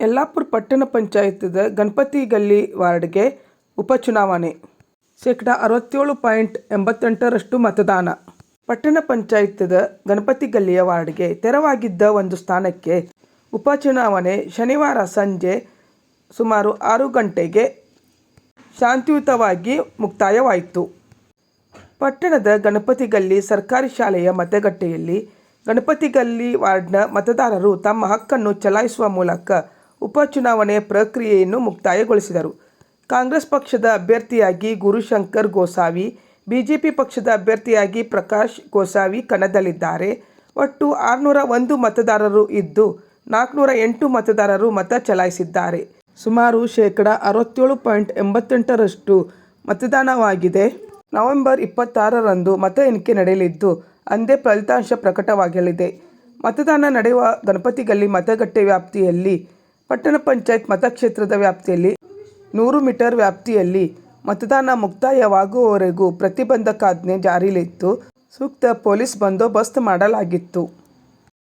ಯಲ್ಲಾಪುರ ಪಟ್ಟಣ ಪಂಚಾಯತದ ಗಣಪತಿ ಗಲ್ಲಿ ವಾರ್ಡ್ಗೆ ಉಪಚುನಾವಣೆ. ಶೇಕಡಾ ಅರವತ್ತೇಳು ಪಾಯಿಂಟ್ ಎಂಬತ್ತೆಂಟರಷ್ಟು ಮತದಾನ. ಪಟ್ಟಣ ಪಂಚಾಯತದ ಗಣಪತಿ ಗಲ್ಲಿಯ ವಾರ್ಡ್ಗೆ ತೆರವಾಗಿದ್ದ ಒಂದು ಸ್ಥಾನಕ್ಕೆ ಉಪಚುನಾವಣೆ ಶನಿವಾರ ಸಂಜೆ ಸುಮಾರು ಆರು ಗಂಟೆಗೆ ಶಾಂತಿಯುತವಾಗಿ ಮುಕ್ತಾಯವಾಯಿತು. ಪಟ್ಟಣದ ಗಣಪತಿ ಗಲ್ಲಿ ಸರ್ಕಾರಿ ಶಾಲೆಯ ಮತಗಟ್ಟೆಯಲ್ಲಿ ಗಣಪತಿ ಗಲ್ಲಿ ವಾರ್ಡ್ನ ಮತದಾರರು ತಮ್ಮ ಹಕ್ಕನ್ನು ಚಲಾಯಿಸುವ ಮೂಲಕ ಉಪಚುನಾವಣೆ ಪ್ರಕ್ರಿಯೆಯನ್ನು ಮುಕ್ತಾಯಗೊಳಿಸಿದರು. ಕಾಂಗ್ರೆಸ್ ಪಕ್ಷದ ಅಭ್ಯರ್ಥಿಯಾಗಿ ಗುರುಶಂಕರ್ ಗೋಸಾವಿ, ಬಿಜೆಪಿ ಪಕ್ಷದ ಅಭ್ಯರ್ಥಿಯಾಗಿ ಪ್ರಕಾಶ್ ಗೋಸಾವಿ ಕಣದಲ್ಲಿದ್ದಾರೆ. ಒಟ್ಟು ಆರುನೂರ ಒಂದು ಮತದಾರರು ಇದ್ದು, ನಾಲ್ಕುನೂರ ಎಂಟು ಮತದಾರರು ಮತ ಚಲಾಯಿಸಿದ್ದಾರೆ. ಸುಮಾರು ಶೇಕಡ ಅರವತ್ತೇಳು ಪಾಯಿಂಟ್ ಎಂಬತ್ತೆಂಟರಷ್ಟು ಮತದಾನವಾಗಿದೆ. ನವೆಂಬರ್ ಇಪ್ಪತ್ತಾರರಂದು ಮತ ಎಣಿಕೆ ನಡೆಯಲಿದ್ದು, ಅಂದೇ ಫಲಿತಾಂಶ ಪ್ರಕಟವಾಗಲಿದೆ. ಮತದಾನ ನಡೆಯುವ ಗಣಪತಿ ಗಲ್ಲಿ ಮತಗಟ್ಟೆ ವ್ಯಾಪ್ತಿಯಲ್ಲಿ ಪಟ್ಟಣ ಪಂಚಾಯತ್ ಮತಕ್ಷೇತ್ರದ ವ್ಯಾಪ್ತಿಯಲ್ಲಿ ನೂರು ಮೀಟರ್ ವ್ಯಾಪ್ತಿಯಲ್ಲಿ ಮತದಾನ ಮುಕ್ತಾಯವಾಗುವವರೆಗೂ ಪ್ರತಿಬಂಧಕಾಜ್ಞೆ ಜಾರಿಯಲ್ಲಿತ್ತು ಸೂಕ್ತ ಪೊಲೀಸ್ ಬಂದೋಬಸ್ತ್ ಮಾಡಲಾಗಿತ್ತು.